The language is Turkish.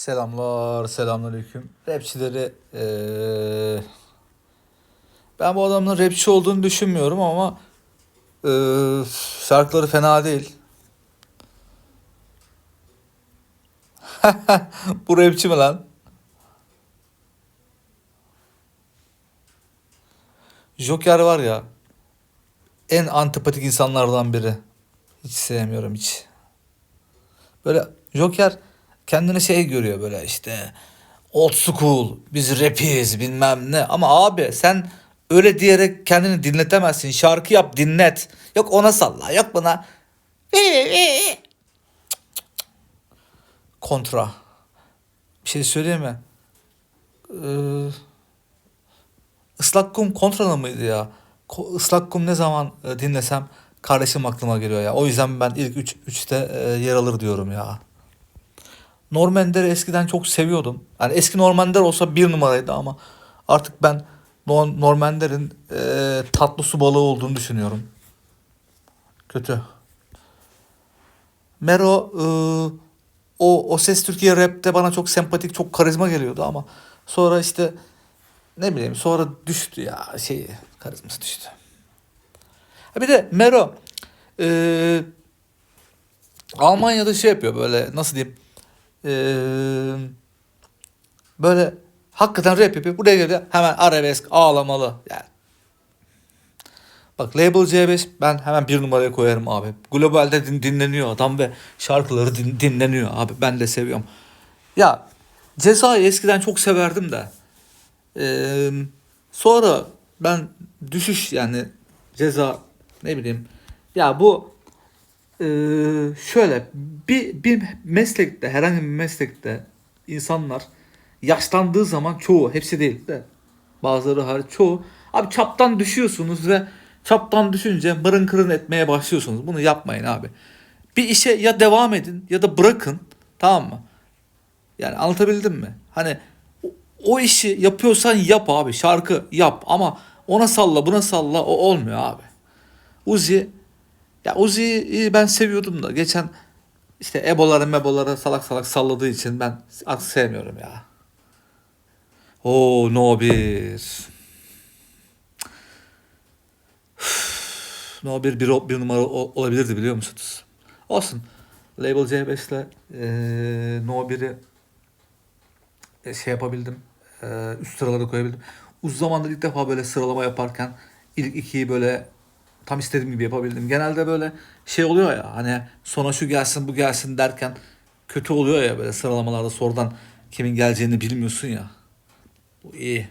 Selamlar, selamünaleyküm. Rapçileri eee, ben bu adamın rapçi olduğunu düşünmüyorum ama eee, şarkıları fena değil. Bu rapçi mi lan? Joker var ya en antipatik insanlardan biri. Hiç sevmiyorum hiç. Böyle Joker kendini şey görüyor böyle işte old school biz rapiz bilmem ne. Ama abi sen öyle diyerek kendini dinletemezsin. Şarkı yap dinlet. Yok ona salla yok buna. Kontra. Bir şey söyleyeyim mi? Ee, ıslak kum kontrada mıydı ya? Islak kum ne zaman e, dinlesem kardeşim aklıma geliyor ya. O yüzden ben ilk 3 üç, 3'te yer alır diyorum ya. Norm Ender'i eskiden çok seviyordum. Yani eski Norm Ender olsa bir numaraydı ama artık ben Norm Norm Ender'in e, tatlı su balığı olduğunu düşünüyorum. Kötü. Mero e, o o ses Türkiye rapte bana çok sempatik, çok karizma geliyordu ama sonra işte ne bileyim sonra düştü ya şey karizması düştü. Ha bir de Mero e, Almanya'da şey yapıyor böyle nasıl diyeyim ee, böyle hakikaten rap yapıyor. Buraya geliyor hemen arabesk ağlamalı. Yani. Bak Label C5 ben hemen bir numaraya koyarım abi. Globalde din- dinleniyor adam ve şarkıları din- dinleniyor abi. Ben de seviyorum. Ya Ceza'yı eskiden çok severdim de. Ee, sonra ben düşüş yani ceza ne bileyim ya bu ee, şöyle bir, bir meslekte herhangi bir meslekte insanlar yaşlandığı zaman çoğu hepsi değil de bazıları hariç çoğu abi çaptan düşüyorsunuz ve çaptan düşünce mırın kırın etmeye başlıyorsunuz. Bunu yapmayın abi. Bir işe ya devam edin ya da bırakın tamam mı? Yani anlatabildim mi? Hani o, o işi yapıyorsan yap abi şarkı yap ama ona salla buna salla o olmuyor abi. Uzi ya Uzi'yi ben seviyordum da geçen işte eboları meboları salak salak salladığı için ben artık sevmiyorum ya. O no bir. No bir, bir, bir numara olabilirdi biliyor musunuz? Olsun. Label C5 ile eee No 1'i e, şey yapabildim. eee, üst sıralara koyabildim. Uzun zamandır ilk defa böyle sıralama yaparken ilk ikiyi böyle tam istediğim gibi yapabildim. Genelde böyle şey oluyor ya hani sona şu gelsin bu gelsin derken kötü oluyor ya böyle sıralamalarda sonradan kimin geleceğini bilmiyorsun ya. Bu iyi.